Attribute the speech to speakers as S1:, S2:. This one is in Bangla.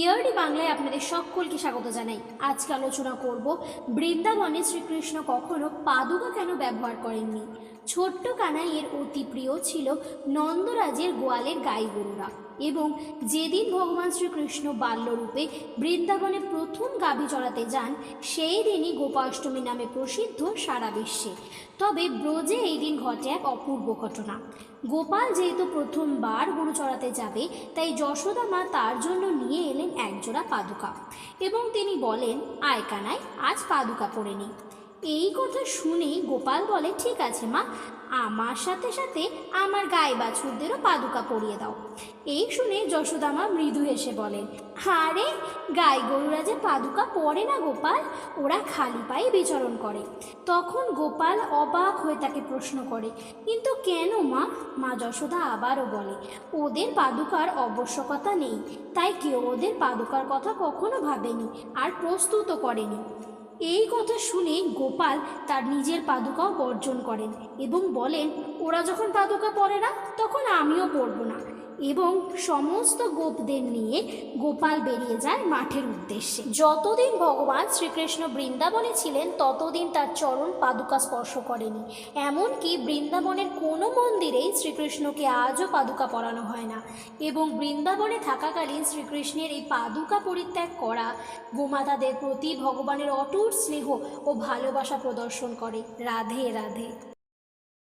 S1: ইয়ারডি বাংলায় আপনাদের সকলকে স্বাগত জানাই। আজকে আলোচনা করব, বৃন্দাবনে শ্রীকৃষ্ণ কখনো পাদুকা কেন ব্যবহার করেননি? ছোট্ট কানাইয়ের অতি প্রিয় ছিল নন্দরাজের গোয়ালের গাই গরুরা এবং যেদিন ভগবান শ্রীকৃষ্ণ বাল্যরূপে বৃন্দাবনে প্রথম গাভী চড়াতে যান, সেই দিনই গোপাষ্টমী নামে প্রসিদ্ধ সারা বিশ্বে। তবে ব্রজে এই দিন ঘটে এক অপূর্ব ঘটনা। গোপাল যেহেতু প্রথমবার গরু চড়াতে যাবে, তাই যশোদা মা তার জন্য নিয়ে এলেন একজোড়া পাদুকা। এবং তিনি বলেন আয় কানাই আজ পাদুকা পরে নিই এই কথা শুনে গোপাল বলে, ঠিক আছে মা, আমার সাথে সাথে আমার গায়ে বাছুরদেরও পাদুকা পরিয়ে দাও। এই শুনে যশোদা মা মৃদু হেসে বলেন আরে, গাই গরুরা যে পাদুকা পরে না গোপাল, ওরা খালি পায়ে বিচরণ করে। তখন গোপাল অবাক হয়ে তাকে প্রশ্ন করে, কিন্তু কেন মা? মা যশোদা আবারও বলে, ওদের পাদুকার আবশ্যকতা নেই, তাই কেউ ওদের পাদুকার কথা কখনো ভাবেনি আর প্রস্তুতও করেনি। এই কথা শুনে গোপাল তার নিজের পাদুকাও বর্জন করেন এবং বলেন, ওরা যখন পাদুকা পরে না, তখন আমিও পরব না। এবং সমস্ত গোপদের নিয়ে গোপাল বেরিয়ে যায় মাঠের উদ্দেশ্যে। যতদিন ভগবান শ্রীকৃষ্ণ বৃন্দাবনে ছিলেন, ততদিন তার চরণ পাদুকা স্পর্শ করেনি। এমনকি বৃন্দাবনের কোনো মন্দিরেই শ্রীকৃষ্ণকে আজও পাদুকা পরানো হয় না এবং বৃন্দাবনে থাকাকালীন শ্রীকৃষ্ণের এই পাদুকা পরিত্যাগ করা গোমাতাদের প্রতি ভগবানের অটুট স্নেহ ও ভালোবাসা প্রদর্শন করে। রাধে রাধে।